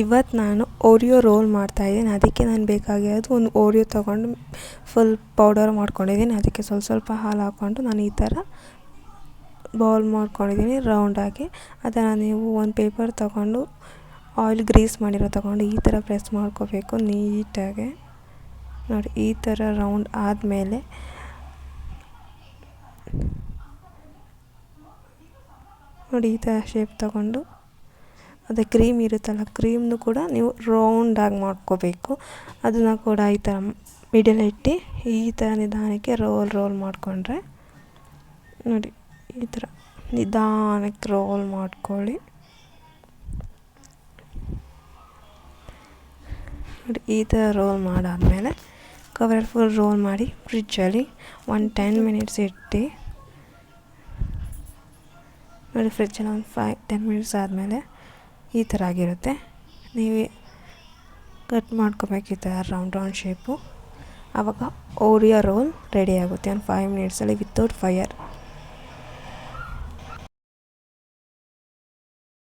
ಇವತ್ತು ನಾನು Oreo roll ಮಾಡ್ತಾಯಿದ್ದೀನಿ ಅದಕ್ಕೆ ನಾನು ಬೇಕಾಗಿರೋದು ಒಂದು ಓರಿಯೋ ತೊಗೊಂಡು ಫುಲ್ ಪೌಡರ್ ಮಾಡ್ಕೊಂಡಿದ್ದೀನಿ. ಅದಕ್ಕೆ ಸ್ವಲ್ಪ ಸ್ವಲ್ಪ ಹಾಲು ಹಾಕ್ಕೊಂಡು ನಾನು ಈ ಥರ ಬೌಲ್ ಮಾಡ್ಕೊಂಡಿದ್ದೀನಿ ರೌಂಡಾಗಿ ಅದನ್ನು ನೀವು ಒಂದು ಪೇಪರ್ ತಗೊಂಡು ಆಯಿಲ್ ಗ್ರೀಸ್ ಮಾಡಿರೋ ತಗೊಂಡು ಈ ಥರ ಪ್ರೆಸ್ ಮಾಡ್ಕೋಬೇಕು ನೀಟಾಗಿ. ನೋಡಿ, ಈ ಥರ ರೌಂಡ್ ಆದಮೇಲೆ ನೋಡಿ, ಈ ಥರ ಶೇಪ್ ತಗೊಂಡು ಅದೇ ಕ್ರೀಮ್ ಇರುತ್ತಲ್ಲ ಕ್ರೀಮ್ನು ಕೂಡ ನೀವು ರೌಂಡಾಗಿ ಮಾಡ್ಕೋಬೇಕು. ಅದನ್ನು ಕೂಡ ಈ ಥರ ಮಿಡಲ್ ಇಟ್ಟು ಈ ಥರ ನಿಧಾನಕ್ಕೆ ರೋಲ್ ರೋಲ್ ಮಾಡಿಕೊಂಡ್ರೆ ನೋಡಿ, ಈ ಥರ ನಿಧಾನಕ್ಕೆ ರೋಲ್ ಮಾಡ್ಕೊಳ್ಳಿ. ನೋಡಿ, ಈ ಥರ ರೋಲ್ ಮಾಡಾದಮೇಲೆ ಕವರ್ ಫುಲ್ ರೋಲ್ ಮಾಡಿ ಫ್ರಿಜ್ಜಲ್ಲಿ ಒನ್ ಟೆನ್ ಮಿನಿಟ್ಸ್ ಇಟ್ಟು ನೋಡಿ ಫ್ರಿಜ್ಜಲ್ಲಿ ಒಂದು ಫೈ ಟೆನ್ ಮಿನಿಟ್ಸ್ ಆದಮೇಲೆ ಈ ಥರ ಆಗಿರುತ್ತೆ. ನೀವು ಕಟ್ ಮಾಡ್ಕೋಬೇಕು ಈ ಥರ ರೌಂಡ್ ರೌಂಡ್ ಶೇಪು ಆವಾಗ ಓರಿಯೋ ರೋಲ್ ರೆಡಿ ಆಗುತ್ತೆ. ಒಂದು ಫೈವ್ ಮಿನಿಟ್ಸಲ್ಲಿ ವಿತೌಟ್ ಫೈಯರ್